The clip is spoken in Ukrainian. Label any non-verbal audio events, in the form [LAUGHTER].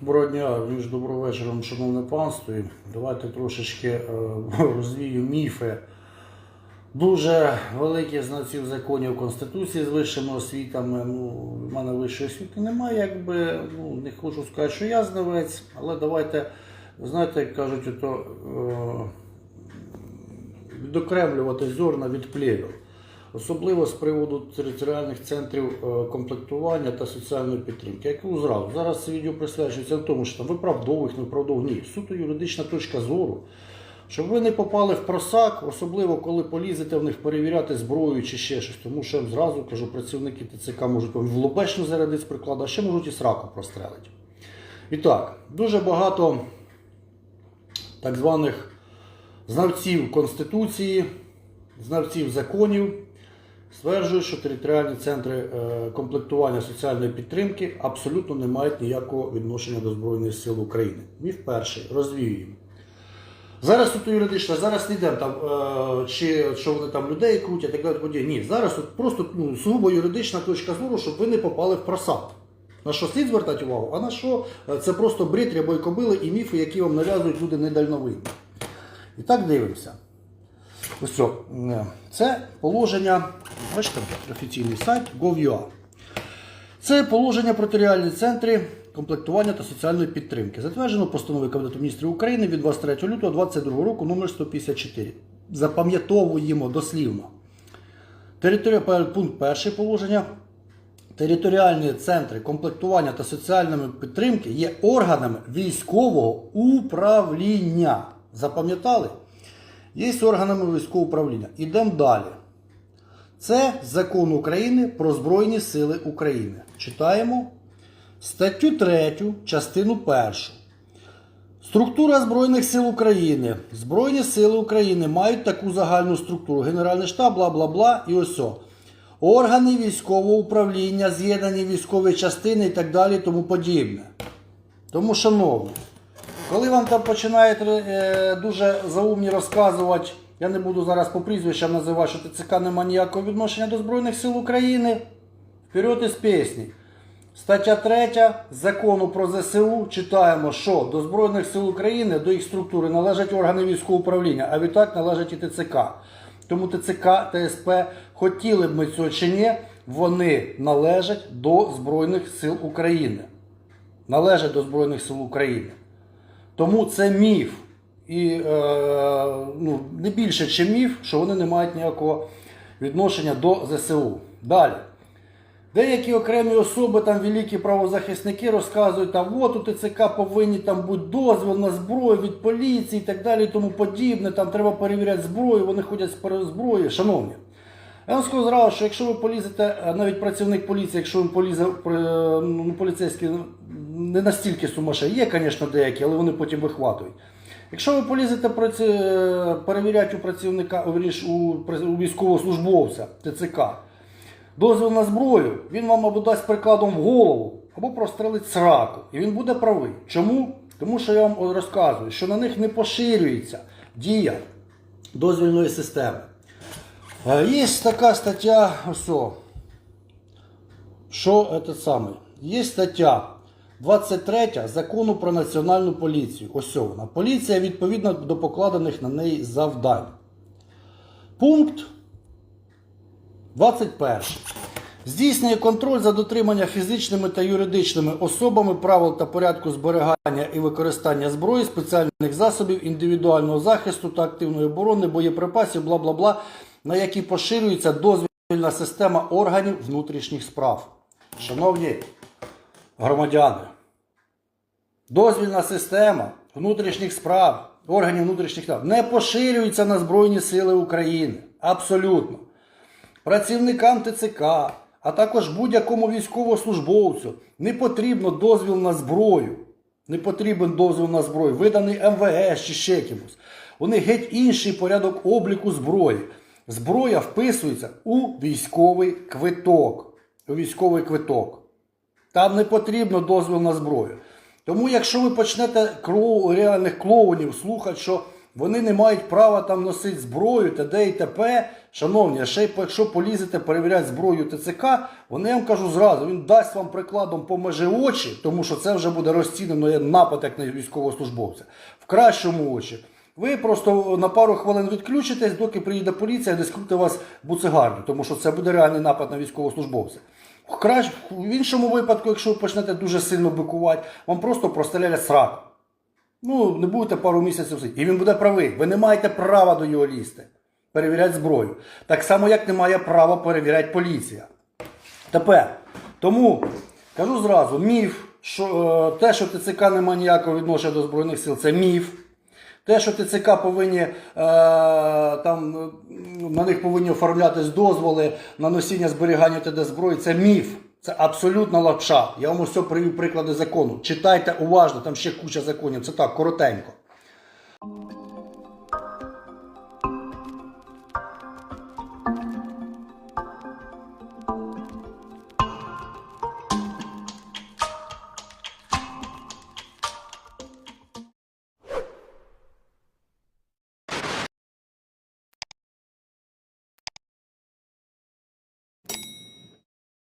Доброго дня, між доброго вечором, шановне панство. Давайте трошечки е, [LAUGHS] розвію міфи. Дуже великих знавців законів Конституції з вищими освітами. Ну, в мене вищої освіти немає, якби ну, не хочу сказати, що я знавець, але давайте, знаєте, як кажуть, ото, е, відокремлювати зерна від плевел. Особливо з приводу територіальних центрів е, комплектування та соціальної підтримки. Як ви зразу, зараз це відео присвячується в тому, що там виправдовують, не. Ні, суто юридична точка зору. Щоб ви не попали в просак, особливо коли полізете в них перевіряти зброю чи ще щось. Тому що я зразу кажу, працівники ТЦК можуть в лобешну зарядити з прикладу, а ще можуть і сраку прострелити. І так, дуже багато так званих знавців Конституції, знавців законів стверджують, що територіальні центри е, комплектування соціальної підтримки абсолютно не мають ніякого відношення до Збройних сил України. Міф перший, розвіюємо. Зараз тут юридично, зараз не йдемо там, е, чи що вони там людей крутять, так далі. події. Ні, зараз от просто ну, сугубо юридична точка зору, щоб ви не попали в просад. На що слід звертати увагу, а на що е, це просто бред рябої кобили і міфи, які вам нав'язують люди недальновидні. І так дивимося. Ось це, це положення, бачите, офіційний сайт gov.ua. Це положення про територіальні центри комплектування та соціальної підтримки. Затверджено постановою Кабінету міністрів України від 23 лютого 2022 року номер 154. Запам'ятовуємо дослівно. Територія, пункт перший положення. Територіальні центри комплектування та соціальної підтримки є органами військового управління. Запам'ятали? Є органами військового управління. Ідемо далі. Це закон України про Збройні Сили України. Читаємо статтю 3, частину 1. Структура Збройних сил України. Збройні сили України мають таку загальну структуру. Генеральний штаб, бла бла бла і ось. Органи військового управління, з'єднані військові частини і так далі, тому подібне. Тому, шановні, коли вам там починають е, дуже заумні розказувати, я не буду зараз по прізвищам називати, що ТЦК немає ніякого відношення до Збройних сил України, вперед із пісні. Стаття 3 закону про ЗСУ читаємо, що до Збройних сил України, до їх структури належать органи військового управління, а відтак належать і ТЦК. Тому ТЦК, ТСП, хотіли б ми цього чи ні, вони належать до Збройних сил України. Належать до Збройних сил України. Тому це міф. І е, ну, не більше, чи міф, що вони не мають ніякого відношення до ЗСУ. Далі. Деякі окремі особи, там великі правозахисники розказують, там от у ТЦК повинні там бути дозвіл на зброю від поліції і так далі, і тому подібне. Там треба перевіряти зброю, вони ходять з пере- зброєю. Шановні, я вам скажу зразу, що якщо ви полізете, навіть працівник поліції, якщо він полізе ну, поліцейський не настільки сумасшедший, є, звісно, деякі, але вони потім вихватують. Якщо ви полізете перевіряти у працівника, у, у військовослужбовця ТЦК, дозвіл на зброю, він вам або дасть прикладом в голову, або прострелить сраку. І він буде правий. Чому? Тому що я вам розказую, що на них не поширюється дія дозвільної системи. Е, Є така стаття, ось, що це саме? Є стаття 23 закону про національну поліцію. Ось вона. Поліція відповідно до покладених на неї завдань. Пункт 21. Здійснює контроль за дотримання фізичними та юридичними особами правил та порядку зберігання і використання зброї, спеціальних засобів, індивідуального захисту та активної оборони, боєприпасів, бла бла бла, на які поширюється дозвільна система органів внутрішніх справ. Шановні громадяни, дозвільна система внутрішніх справ, органів внутрішніх справ не поширюється на Збройні Сили України. Абсолютно працівникам ТЦК, а також будь-якому військовослужбовцю не потрібно дозвіл на зброю. Не потрібен дозвіл на зброю, виданий МВС чи ще кимось. Них геть інший порядок обліку зброї. Зброя вписується у військовий квиток. У військовий квиток. Там не потрібно дозвіл на зброю. Тому, якщо ви почнете клоу, реальних клоунів слухати, що вони не мають права там носити зброю, т.д. і т.п. Шановні, ще якщо полізете перевіряти зброю ТЦК, вони я вам кажу зразу, він дасть вам прикладом по межі очі, тому що це вже буде розцінено як напад як на військовослужбовця. В кращому очі. Ви просто на пару хвилин відключитесь, доки приїде поліція, не скрути вас буцегарню, тому що це буде реальний напад на військовослужбовця. В, в іншому випадку, якщо ви почнете дуже сильно бикувати, вам просто прострелять сраку. Ну, не будете пару місяців сидіти. І він буде правий. Ви не маєте права до його лізти. Перевіряти зброю. Так само, як не має права перевіряти поліція. Тепер, тому кажу зразу, міф, що е, те, що ТЦК не має ніякого відношення до Збройних сил, це міф. Те, що ТЦК повинні е, там е, на них повинні оформлятись дозволи на носіння зберігання ТД зброї, це міф. Це абсолютно лапша. Я вам ось привів приклади закону. Читайте уважно, там ще куча законів. Це так, коротенько.